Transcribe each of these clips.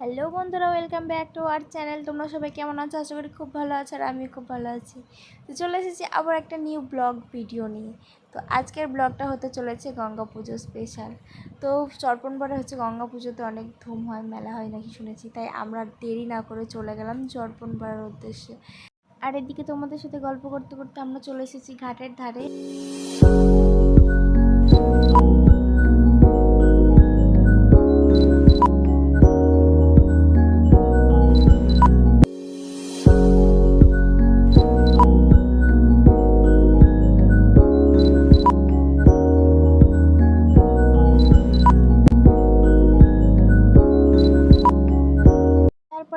Hello বন্ধুরা, welcome back to our channel. তোমরা সবাই কেমন আছো? আশা করি খুব ভালো আছো আর আমি খুব ভালো আছি। তো চলে এসেছি আবার একটা নিউ ব্লগ ভিডিও নিয়ে। তো আজকের ব্লগটা হতে চলেছে গঙ্গা পুজো স্পেশাল তো চর্পণপাড়ে হচ্ছে গঙ্গা পুজোতে অনেক ধুম হয়, মেলা হয় নাকি শুনেছি। তাই আমরা দেরি না করে চলে গেলাম চর্পণপাড়ার উদ্দেশ্যে। আর এদিকে তোমাদের সাথে গল্প করতে করতে আমরা চলে এসেছি ঘাটের ধারে।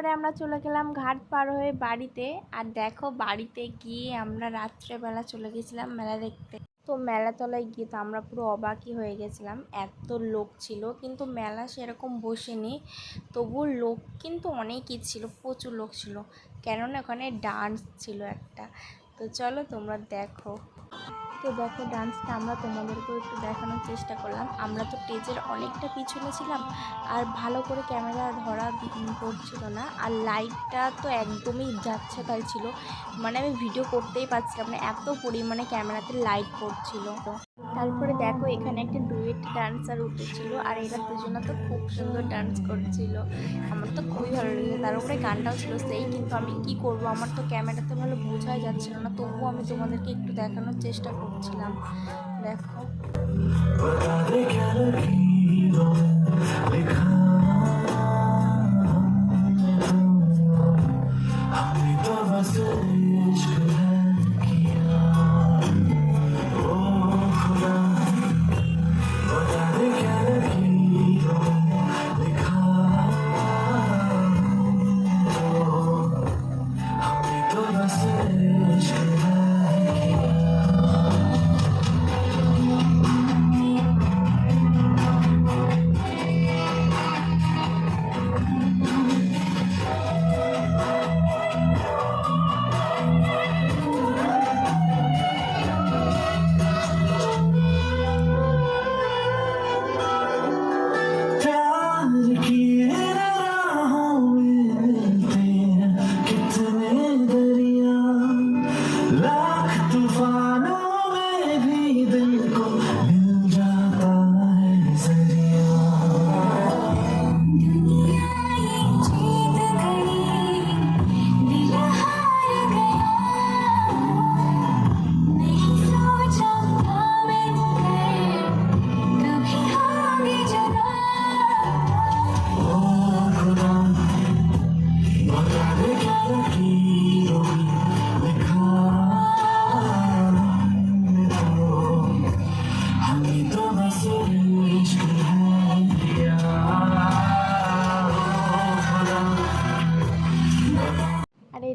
তারপরে আমরা চলে গেলাম ঘাট পার হয়ে বাড়িতে। আর দেখো বাড়িতে গিয়ে আমরা রাত্রেবেলা চলে গেছিলাম মেলা দেখতে। তো মেলা তলায় গিয়ে তো আমরা পুরো অবাকই হয়ে গেছিলাম। এত লোক ছিল, কিন্তু মেলা সেরকম বসেনি। তবু লোক কিন্তু অনেকই ছিল, প্রচুর লোক ছিল। কেননা ওখানে ডান্স ছিল একটা। তো চলো তোমরা দেখো। তো দেখো ডান্সটা আমরা তোমাদেরকেও একটু দেখানোর চেষ্টা করলাম। আমরা তো স্টেজের অনেকটা পিছনে ছিলাম আর ভালো করে ক্যামেরা ধরা পড়ছিল না। আর লাইটটা তো একদমই যাচ্ছে তাই ছিল। মানে আমি ভিডিও করতেই পারছিলাম না, এত পরিমাণে ক্যামেরাতে লাইট পড়ছিল। তারপরে দেখো, এখানে একটা ডুয়েট ডান্সার উঠেছিল আর এরা দুজনে তো খুব সুন্দর ডান্স করছিল। আমার তো খুবই ভালো লেগেছে। তার উপরে গানটাও ছিল সেই, কিন্তু আমি কি করব? আমার তো ক্যামেরাতে ভালো বোঝাই যাচ্ছিল না। তবুও আমি তোমাদেরকে একটু দেখানোর চেষ্টা করছিলাম। দেখো।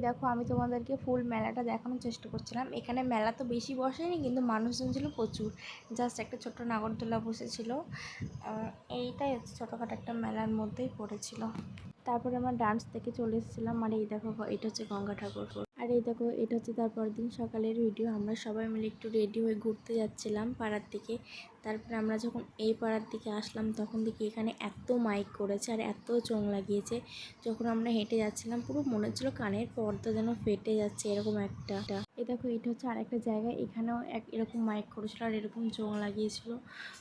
দেখো, আমি তোমাদেরকে ফুল মেলাটা দেখানোর চেষ্টা করছিলাম। এখানে মেলা তো বেশি বসেনি, কিন্তু মানুষজন ছিল প্রচুর। জাস্ট একটা ছোট্ট নাগরদোলা বসেছিল। এইটাই হচ্ছে ছোটোখাটো একটা মেলার মধ্যেই পড়েছিল। তারপরে আমার ডান্স থেকে চলে এসেছিলাম। আর এই দেখো, এটা হচ্ছে গঙ্গা ঠাকুর। আর এই দেখো, এটা হচ্ছে তারপর দিন সকালের ভিডিও আমরা সবাই মিলে একটু রেডি হয়ে ঘুরতে যাচ্ছিলাম পাড়ার দিকে। তারপরে আমরা যখন এই পাড়ার দিকে আসলাম, তখন দেখি এখানে এত মাইক করেছে আর এত চোং লাগিয়েছে। যখন আমরা হেঁটে যাচ্ছিলাম, পুরো মনে হচ্ছিল কানের পর্দা যেন ফেটে যাচ্ছে এরকম একটা। এ দেখো, এটা হচ্ছে আরেকটা জায়গা। এখানেও এক এরকম মাইক করেছিল আর এরকম চোং লাগিয়েছিল।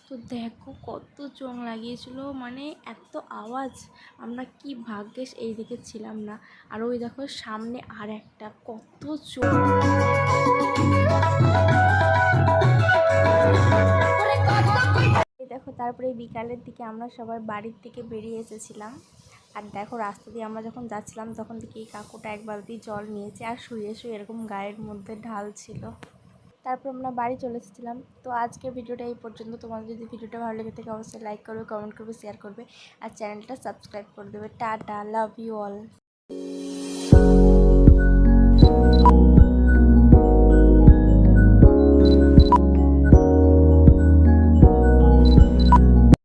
তো দেখো কত চোং লাগিয়েছিল মানে এত আওয়াজ। আমরা কি ভাগ্যেস এই দিকে ছিলাম না। আর ওই দেখো, সামনে আর একটা কত চোখ দেখো, তারপরে বিকালের দিকে আমরা সবাই বাড়ির থেকে বেরিয়ে এসেছিলাম। আর দেখো, রাস্তা দিয়ে আমরা যখন যাচ্ছিলাম, তখন দেখি এই কাকুটা এক বালতি জল নিয়েছে আর শুয়ে শুয়ে এরকম গায়ের মধ্যে ঢাল ছিল। তারপর আমরা বাড়ি চলে এসেছিলাম। তো আজকে ভিডিওটা এই পর্যন্ত। তোমাদের যদি ভিডিওটা ভালো লেগে থাকে, অবশ্যই লাইক করবে কমেন্ট করবে শেয়ার করবে। আর চ্যানেলটা সাবস্ক্রাইব করে দেবে। Tata love you all